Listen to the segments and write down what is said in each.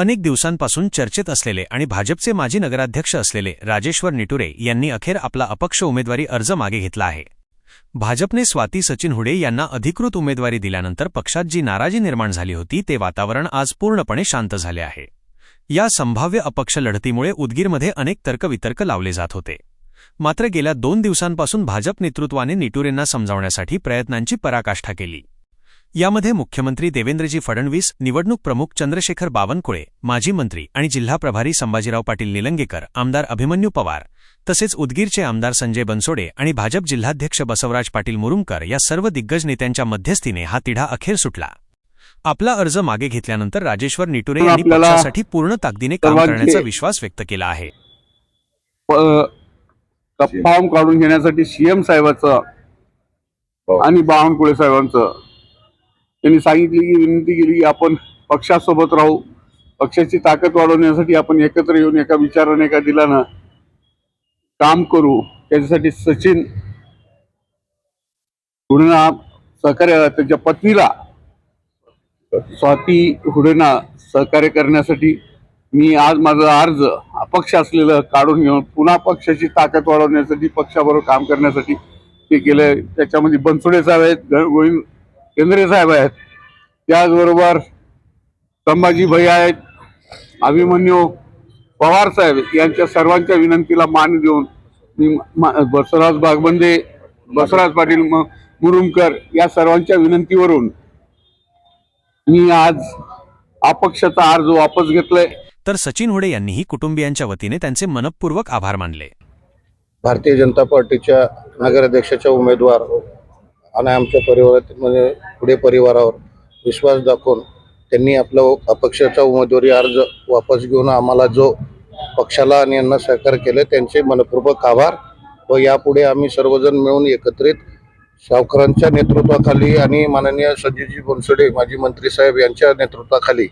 अनेक दिवसांपासून चर्चेत असलेले आणि भाजपचे माजी नगराध्यक्ष असलेले राजेश्वर निटुरे यांनी अखेर आपला अपक्ष उमेदवारी अर्ज मागे घेतला आहे. भाजपने स्वाती सचिन हुडे यांना अधिकृत उमेदवारी दिल्यानंतर पक्षात जी नाराजी निर्माण झाली होती ते वातावरण आज पूर्णपणे शांत झाले आहे. या संभाव्य अपक्ष लढतीमुळे उदगीरमध्ये अनेक तर्कवितर्क लावले जात होते. मात्र गेल्या दोन दिवसांपासून भाजप नेतृत्वाने निटुरेंना समजावण्यासाठी प्रयत्नांची पराकाष्ठा केली. यामध्ये मुख्यमंत्री देवेंद्रजी फडणवीस निवडणूक प्रमुख चंद्रशेखर बावनकुळे माजी मंत्री आणि जिल्हा प्रभारी संभाजीराव पाटील निलंगेकर आमदार अभिमन्यू पवार तसेच उदगीरचे आमदार संजय बनसोडे आणि भाजप जिल्हाध्यक्ष बसवराज पाटील मुरुमकर या सर्व दिग्गज नेत्यांच्या मध्यस्थीने हा तिढा अखेर सुटला. आपला अर्ज मागे घेतल्यानंतर राजेश्वर निटुरे यांनी पक्षासाठी पूर्ण ताकदीने काम करण्याचा विश्वास व्यक्त केला आहे. काढून घेण्यासाठी सीएम साहेबाचं आणि बावनकुळे साहेबांचं त्यांनी सांगितली की विनंती केली की आपण पक्षासोबत राहू. पक्षाची ताकद वाढवण्यासाठी आपण एकत्र येऊन एका विचाराने एका दिलानं काम करू. त्याच्यासाठी सचिन हुडेना सहकार्य त्यांच्या पत्नीला स्वाती हुडेना सहकार्य करण्यासाठी मी आज माझा अर्ज अपक्ष असलेलं काढून घेऊन पुन्हा पक्षाची ताकद वाढवण्यासाठी पक्षाबरोबर काम करण्यासाठी ते केलं त्याच्यामध्ये बनसोडे साहेब आहेत गोविंद केंद्रे साहेब आहेत. त्याचबरोबर संभाजी भाई आहेत अभिमन्यू पवार साहेब यांच्या सर्वांच्या विनंतीला मान देऊन मी बसवराज बागबंदे बसवराज पाटील म- मुरुमकर या सर्वांच्या विनंतीवरून मी आज अपक्षाचा अर्ज वापस घेतलाय. तर सचिन हुडे यांनीही कुटुंबियांच्या वतीने त्यांचे मनपूर्वक आभार मानले. भारतीय जनता पार्टीच्या नगराध्यक्षाच्या उमेदवार आणि आमच्या परिवारात म्हणजे पुढे परिवारावर विश्वास दाखवून त्यांनी आपला अपक्षाचा उमेदवारी अर्ज वापस घेऊन आम्हाला जो पक्षाला आणि यांना सहकार्य केले त्यांचे मनपूर्वक आभार व यापुढे आम्ही सर्वजण मिळून एकत्रित सावकरांच्या नेतृत्वाखाली आणि माननीय संजयजी बनसोडे माजी मंत्री साहेब यांच्या नेतृत्वाखाली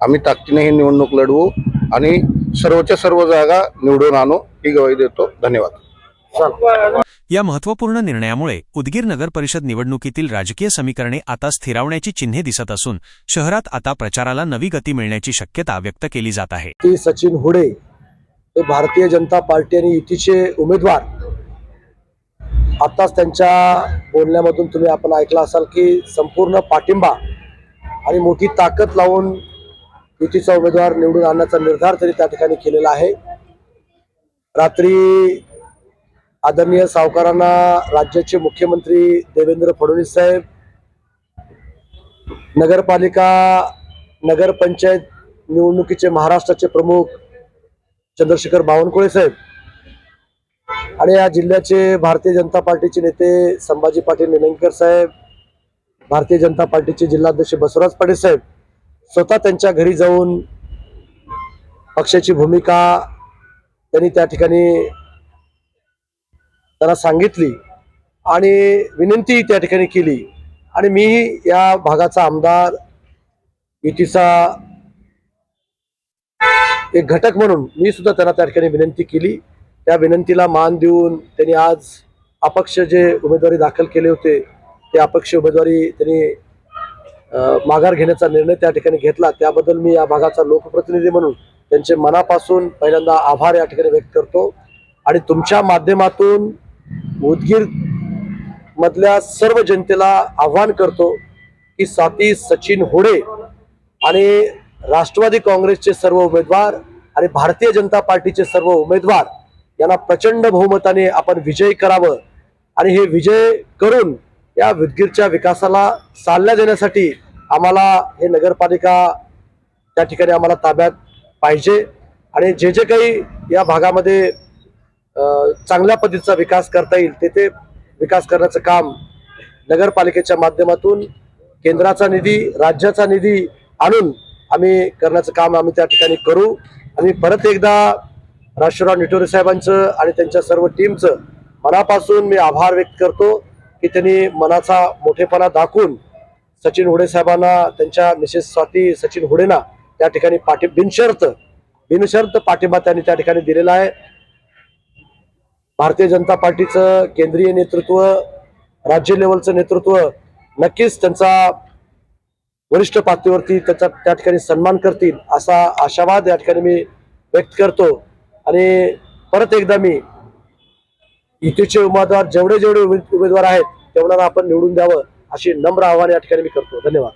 आम्ही ताकदीने ही निवडणूक लढवू आणि सर्वच्या सर्व जागा निवडून आणू ही गवाही देतो. धन्यवाद. या महत्त्वपूर्ण निर्णयामुळे उदगीर नगर परिषद निवडणुकीतील राजकीय समीकरणे आता स्थिरावण्याची चिन्हे दिसत असून शहरात आता प्रचाराला नवी गती मिळण्याची शक्यता व्यक्त केली जात आहे. की सचिन हुडे हे भारतीय जनता पार्टी आणि युतीचे उमेदवार. आताच त्यांच्या बोलण्यामधून तुम्ही आपण ऐकलं असाल की संपूर्ण पाठिंबा आणि मोठी ताकद लावून युतीचा उमेदवार निवडून आणण्याचा निर्धार त्यांनी त्या ठिकाणी केलेला आहे. रात्री आदरणीय सावकारांना राज्याचे मुख्यमंत्री देवेंद्र फडणवीस साहेब नगरपालिका नगरपंचायत निवडणुकीचे महाराष्ट्राचे प्रमुख चंद्रशेखर बावनकुळे साहेब आणि या जिल्ह्याचे भारतीय जनता पार्टीचे नेते संभाजी पाटील निलंगेकर साहेब भारतीय जनता पार्टीचे जिल्हाध्यक्ष बसवराज पाटील साहेब स्वतः त्यांच्या घरी जाऊन पक्षाची भूमिका त्यांनी त्या ठिकाणी त्यांना सांगितली आणि विनंती त्या ठिकाणी केली. आणि मी या भागाचा आमदार युतीचा एक घटक म्हणून मी सुद्धा त्यांना त्या ठिकाणी विनंती केली. त्या विनंतीला मान देऊन त्यांनी आज अपक्ष जे उमेदवारी दाखल केले होते ते अपक्ष उमेदवारी त्यांनी माघार घेण्याचा निर्णय त्या ठिकाणी घेतला. त्याबद्दल मी या भागाचा लोकप्रतिनिधी म्हणून त्यांचे मनापासून पहिल्यांदा आभार या ठिकाणी व्यक्त करतो. आणि तुमच्या माध्यमातून उदगीर मधल्या सर्व जनतेला आव्हान करतो की साथी सचिन होडे आणि राष्ट्रवादी काँग्रेसचे सर्व उमेदवार आणि भारतीय जनता पार्टीचे सर्व उमेदवार यांना प्रचंड बहुमताने आपण विजयी करावं आणि हे विजय करून या उदगीरच्या विकासाला चालना देण्यासाठी आम्हाला हे नगरपालिका त्या ठिकाणी आम्हाला ताब्यात पाहिजे. आणि जे जे काही या भागामध्ये चांगल्या पद्धतीचा विकास करता येईल तेथे विकास करण्याचं काम नगरपालिकेच्या माध्यमातून केंद्राचा निधी राज्याचा निधी आणून आम्ही करण्याचं काम आम्ही त्या ठिकाणी करू. आणि परत एकदा राष्ट्रराव निटोरे साहेबांचं आणि त्यांच्या सर्व टीमचं मनापासून मी आभार व्यक्त करतो की त्यांनी मनाचा मोठेपणा दाखवून सचिन हुडे साहेबांना त्यांच्या मिसेस स्वाती सचिन हुडेना त्या ठिकाणी पाठी बिनशर्त बिनशर्त पाठिंबा त्यांनी त्या ठिकाणी दिलेला आहे. भारतीय जनता पार्टीचं केंद्रीय नेतृत्व राज्य लेवलचं नेतृत्व नक्कीच त्यांचा वरिष्ठ पातळीवरती त्याचा त्या ठिकाणी सन्मान करतील असा आशावाद या ठिकाणी मी व्यक्त करतो. आणि परत एकदा मी युतीचे उमेदवार जेवढे जेवढे उमेदवार आहेत तेवढ्याला आपण निवडून द्यावं अशी नम्र आव्हान या ठिकाणी मी करतो. धन्यवाद.